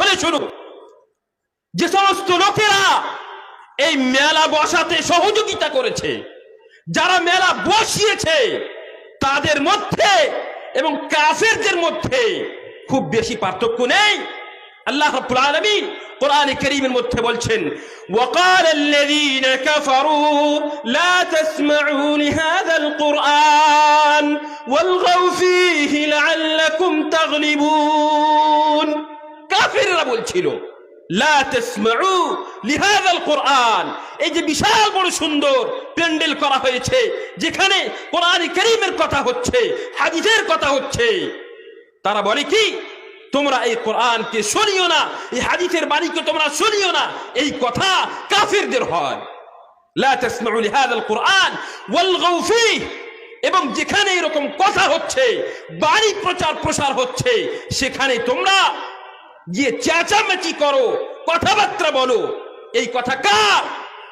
বছরে শুরু। যে সমস্ত লোকেরা এই মেলা বসাতে সহযোগিতা করেছে, যারা মেলা বসিয়েছে, তাদের মধ্যে এবং কাফেরদের মধ্যে খুব বেশি পার্থক্য নেই। আল্লাহ রাব্বুল আলামিন কোরআনে কারীমের মধ্যে বলছেন, ওয়াকাল আল্লাযীনা কাফারু, লা তাসমাউ লিহাযাল কুরআন ওয়ালগাউ ফীহি লাআল্লাকুম তাগলিবুন। কাফেররা বলছিল এই যে বিশাল বড় সুন্দর প্যান্ডেল করা হয়েছে, যেখানে কোরআন কথা হচ্ছে কথা হচ্ছে। তারা বলে কি, তোমরা এই কোরআনকে শুনিও না, এই হাদিসের বাণীকে তোমরা শুনিও না, এই কথা কাফিরদের হয়। এবং যেখানে এরকম কথা হচ্ছে, বাণী প্রচার প্রসার হচ্ছে, সেখানে তোমরা গিয়ে চেঁচামেচি করো কথাবার্তা বলো এই কথা কার?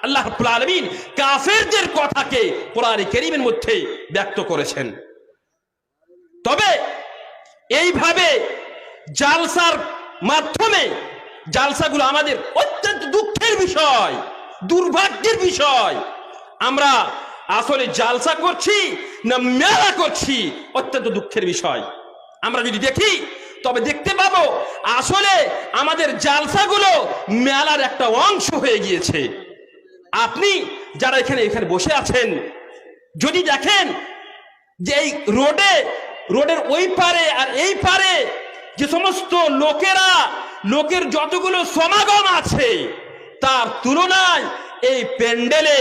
আল্লাহ আলামিন কাফেরদের কথাকে কোরআনে কারীমের মধ্যে ব্যক্ত করেছেন। তবে এইভাবে জালসার মাধ্যমে, জালসাগুলো আমাদের অত্যন্ত দুঃখের বিষয়, দুর্ভাগ্যের বিষয়। আমরা আসলে জালসা করছি না মেলা করছি, অত্যন্ত দুঃখের বিষয়। আমরা যদি দেখি তবে দেখতে পাবো, আসলে আমাদের জালসাগুলো মেলার একটা অংশ হয়ে গিয়েছে। আপনি যারা এখানে এখানে বসে আছেন, যদি দেখেন যে এই রোডে, রোডের ওই পারে আর এই পারে যে সমস্ত লোকেরা, লোকের যতগুলো সমাগম আছে, তার তুলনায় এই প্যান্ডেলে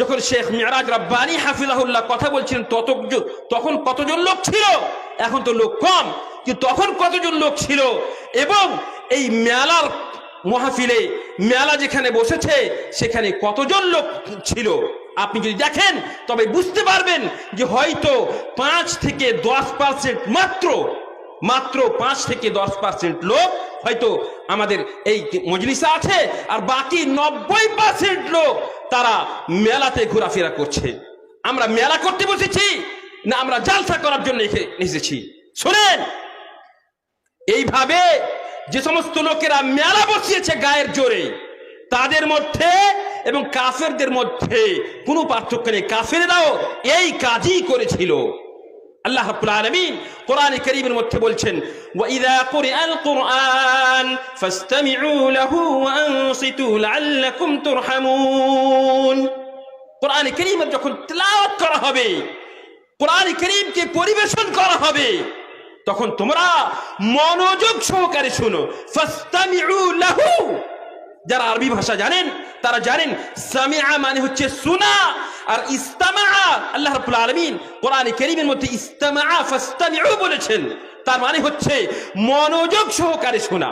যখন শেখ মিয়ারাজ রাব্বানি হাফিজাহুল্লাহ কথা বলছিলেন, তত তখন কতজন লোক ছিল? এখন তো লোক কম, কিন্তু তখন কতজন লোক ছিল? এবং এই মেলার মহাফিলে, মেলা যেখানে বসেছে, সেখানে কতজন লোক ছিল? আপনি যদি দেখেন, তবে বুঝতে পারবেন যে হয়তো পাঁচ থেকে দশ পার্সেন্ট মাত্র মাত্র পাঁচ থেকে দশ পার্সেন্ট লোক হয়তো আমাদের এই মজলিসা আছে, আর বাকি নব্বই পার্সেন্ট লোক তারা মেলাতে ঘোরাফেরা করছে। আমরা মেলা করতে বসেছি না আমরা জালসা করার জন্য এসেছি। শোনেন, এইভাবে যে সমস্ত লোকেরা মেলা বসিয়েছে গায়ের জোরে, তাদের মধ্যে এবং কাফেরদের মধ্যে কোনো পার্থক্য নেই। কাফেররাও এই কাজই করেছিল। আল্লাহ রাব্বুল আলামিন কোরআনে কারীমের মধ্যে বলছেন ওয়া ইযা কুরিআল কুরআন ফাসতামিউ লাহু ওয়া আনসিতু লাআল্লাকুম তুরহামুন। কোরআনে কারীমের যখন তেলাওয়াত করা হবে, কোরআন করিমকে পরিবেশন করা হবে, তখন তোমরা মনোযোগ সহকারে শোনো লাহু যারা আরবি ভাষা জানেন, তারা জানেন, সামিআ মানে হচ্ছে শোনা, আর ইস্তামা আল্লাহ রাব্বুল আলামিন কোরআনে কারীমের মধ্যে ইস্তামা ফাস্তামিউ বলেছেন। তার মানে হচ্ছে মনোযোগ সহকারে শোনা।